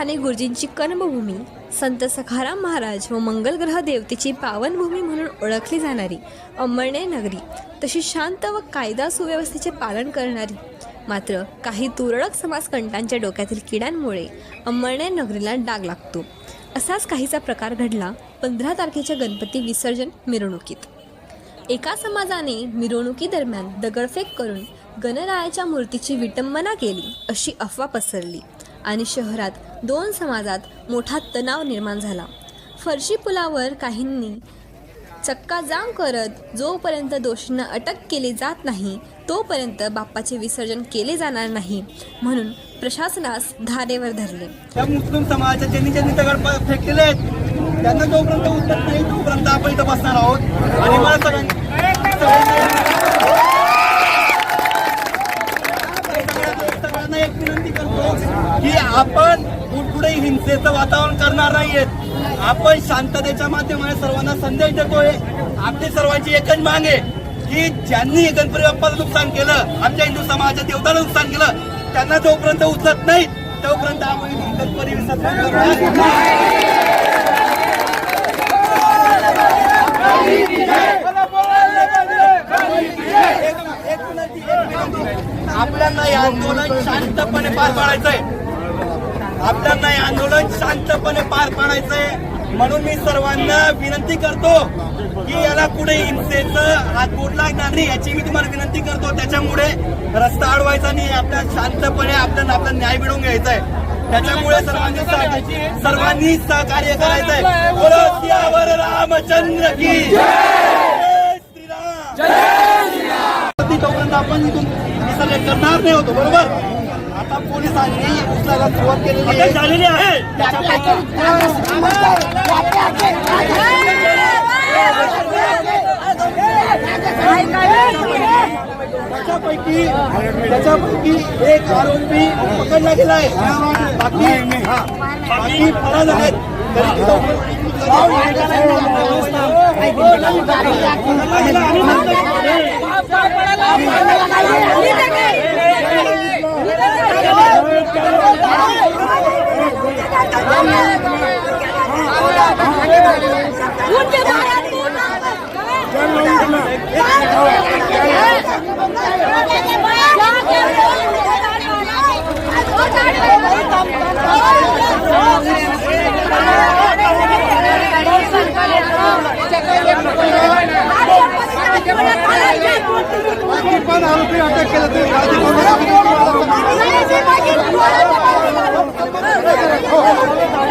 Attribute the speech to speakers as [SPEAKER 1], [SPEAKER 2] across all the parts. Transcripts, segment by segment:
[SPEAKER 1] ठाणे गुरुजींची कर्मभूमी संत सखाराम महाराज व मंगलग्रह देवतेची पावनभूमी म्हणून ओळखली जाणारी अंमळणे नगरी तशी शांत व कायदा सुव्यवस्थेचे पालन करणारी मात्र काही तुरळक समाजकंटांच्या डोक्यातील किड्यांमुळे अंमळणे नगरीला डाग लागतो. असाच काहीचा प्रकार घडला पंधरा तारखेच्या गणपती विसर्जन मिरवणुकीत. एका समाजाने मिरवणुकीदरम्यान दगडफेक करून गणरायाच्या मूर्तीची विटंबना केली अशी अफवा पसरली. आणि शहरात दोन समाजात मोठा तणाव निर्माण झाला. फरशी पुलावर काहींनी चक्काजाम करत जोपर्यंत दोषींना अटक केली जात नाही तोपर्यंत बाप्पाचे विसर्जन केले जाणार नाही म्हणून प्रशासनास धारेवर धरले.
[SPEAKER 2] त्या मुस्लिम समाजाच्या ज्यांनी ज्यांनी दगड फेकलेले आहेत त्यांना जोपर्यंत उत्तर नाही तोपर्यंत आपण इथं बसणार आहोत. आणि मला सगळ्यांनी सगळ्यांना- सगळ्यांना एक विनंती करतो की आपण पुढे हिंसेचं वातावरण करणार नाहीयेत आपण शांततेच्या माध्यमाने सर्वांना संदेश देतोय. आपली सर्वांची एकच माग आहे की ज्यांनी गणपती बाप्पाला नुकसान केलं आमच्या हिंदू समाजाच्या देवताला नुकसान केलं त्यांना जोपर्यंत उचलत नाही. तोपर्यंत आपण गणपती विसर्जन करणार आपल्याला हे आंदोलन शांतपणे पार पाडायचंय. आपल्याला हे आंदोलन शांतपणे पार पाडायचंय. म्हणून मी सर्वांना विनंती करतो की याला पुढे हिंसेचं हात बोट लागणार नाही याची मी तुम्हाला विनंती करतो. त्याच्यामुळे रस्ता अडवायचा नाही आपल्या शांतपणे आपल्याला आपला न्याय मिळवून घ्यायचा आहे त्याच्यामुळे सर्वांनी सर्वांनी सहकार्य करायचंय. रामचंद्र की श्रीराम तोपर्यंत आपण इथून विसर्जन करणार नाही होतो बरोबर? आता पोलिसांनी उचलायला सुरुवात केलेली आहे. झालेली आहे. त्याच्यापैकी त्याच्यापैकी एक आरोपी पकडला गेलाय बाकी हा, बाकी फरार आहेत. तरी
[SPEAKER 3] पण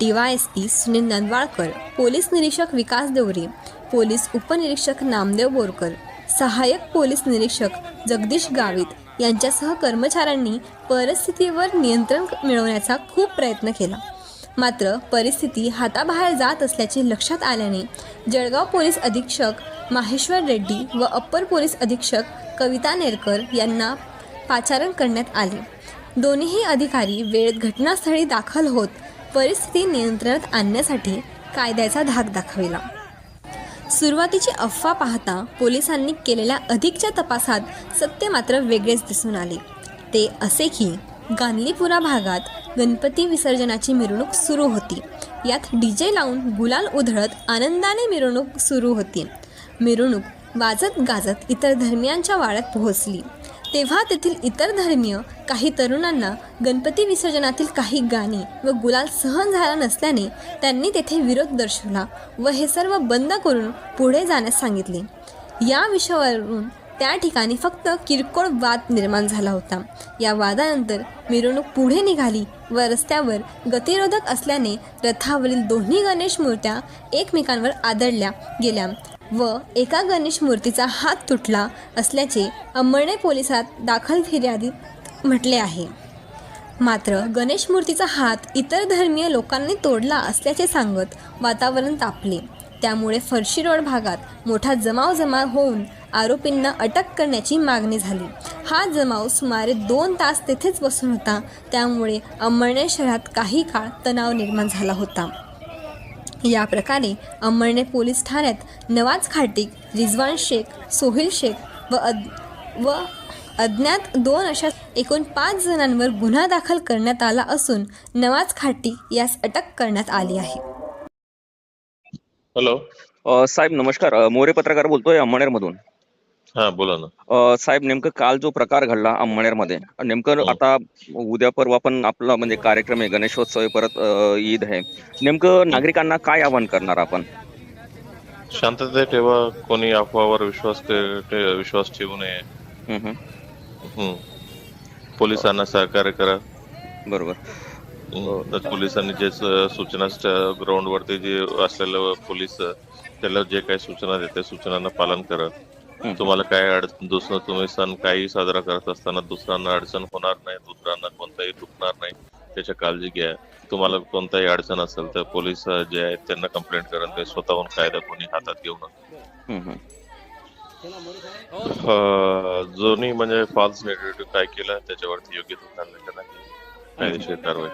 [SPEAKER 1] डीवायएसपी सुनील नंदवाळकर पोलीस निरीक्षक विकास देवरे पोलीस उपनिरीक्षक नामदेव बोरकर सहाय्यक पोलीस निरीक्षक जगदीश गावित यांच्यासह कर्मचाऱ्यांनी परिस्थितीवर नियंत्रण मिळवण्याचा खूप प्रयत्न केला. मात्र परिस्थिती हाताबाहेर जात असल्याचे लक्षात आल्याने जळगाव पोलीस अधीक्षक माहेश्वर रेड्डी व अप्पर पोलीस अधीक्षक कविता नेरकर यांना पाचारण करण्यात आले. दोन्हीही अधिकारी वेळेत घटनास्थळी दाखल होत परिस्थिती नियंत्रणात आणण्यासाठी कायद्याचा धाक दाखविला. सुरुवातीची अफवा पाहता पोलिसांनी केलेल्या अधिकच्या तपासात सत्य मात्र वेगळेच दिसून आले. ते असे की गांधलीपुरा भागात गणपती विसर्जनाची मिरवणूक सुरू होती. यात डी जे लावून गुलाल उधळत आनंदाने मिरवणूक सुरू होती. मिरवणूक वाजत गाजत इतर धर्मियांच्या वाड्यात पोहोचली. तेव्हा तेथील इतर धर्मीय काही तरुणांना गणपती विसर्जनातील काही गाणी व गुलाल सहन झाला नसल्याने त्यांनी तेथे विरोध दर्शवला व हे सर्व बंद करून पुढे जाण्यास सांगितले. या विषयावरून त्या ठिकाणी फक्त किरकोळ वाद निर्माण झाला होता. या वादानंतर मिरवणूक पुढे निघाली व रस्त्यावर गतिरोधक असल्याने रथावरील दोन्ही गणेश मूर्त्या एकमेकांवर आदळल्या गेल्या व एका गणेश मूर्तीचा हात तुटला असल्याचे अंमळणे पोलिसात दाखल फिर्यादीत म्हटले आहे. मात्र गणेश मूर्तीचा हात इतर धर्मीय लोकांनी तोडला असल्याचे सांगत वातावरण तापले. त्यामुळे फरशी रोड भागात मोठा जमाव जमा होऊन आरोपींना अटक करण्याची मागणी झाली. हा जमाव सुमारे दोन तास तेथेच बसून होता. त्यामुळे अंमळणे शहरात काही काळ तणाव निर्माण झाला होता. या प्रकारे अंमळणे पोलीस ठाण्यात नवाज खाटीक रिजवान शेख सोहिल शेख व अद व अज्ञात दोन अशा एकूण पाच जणांवर गुन्हा दाखल करण्यात आला असून नवाज खाटीक यास अटक करण्यात आली आहे.
[SPEAKER 4] हॅलो
[SPEAKER 5] साहेब नमस्कार. मोरे पत्रकार बोलतोय अंमळनेरमधून.
[SPEAKER 4] हा बोला ना
[SPEAKER 5] अ, साहेब नेमकं काल जो प्रकार घडला अंमळनेरमध्ये नेमकं
[SPEAKER 4] हो.
[SPEAKER 5] आता उद्या परवा पण आपला म्हणजे कार्यक्रम आहे गणेशोत्सव आहे, परत अ, ईद आहे नेमकं नागरिकांना काय आवाहन करणार आपण
[SPEAKER 4] शांतता ठेवा कोणी अफवावर विश्वास ठे- ठे- विश्वास ठेवू नये
[SPEAKER 5] हं, हं.
[SPEAKER 4] हम्म. पोलिसांना सहकार्य करा
[SPEAKER 5] बरोबर.
[SPEAKER 4] तर पोलिसांनी जे स- सूचना ग्राउंड वरती जे असलेलं पोलीस त्याला जे काही सूचना देते सूचनांना पालन करा. तुम्हाला काय अडचण दुसरं तुम्ही सण काही साजरा करत असताना दुसऱ्यांना अडचण होणार नाही दुसऱ्यांना कोणताही दुखणार नाही. त्याची काळजी घ्या. तुम्हाला कोणताही अडचण असेल तर पोलीस जे आहेत त्यांना कंप्लेंट करा. ते स्वतःहून कायदा कोणी हातात घेऊ नका. जोनी म्हणजे फॉल्स नेगेटिव्ह काय केलं त्याच्यावरती योग्य तो निर्णय नाही कायदेशीर कारवाई.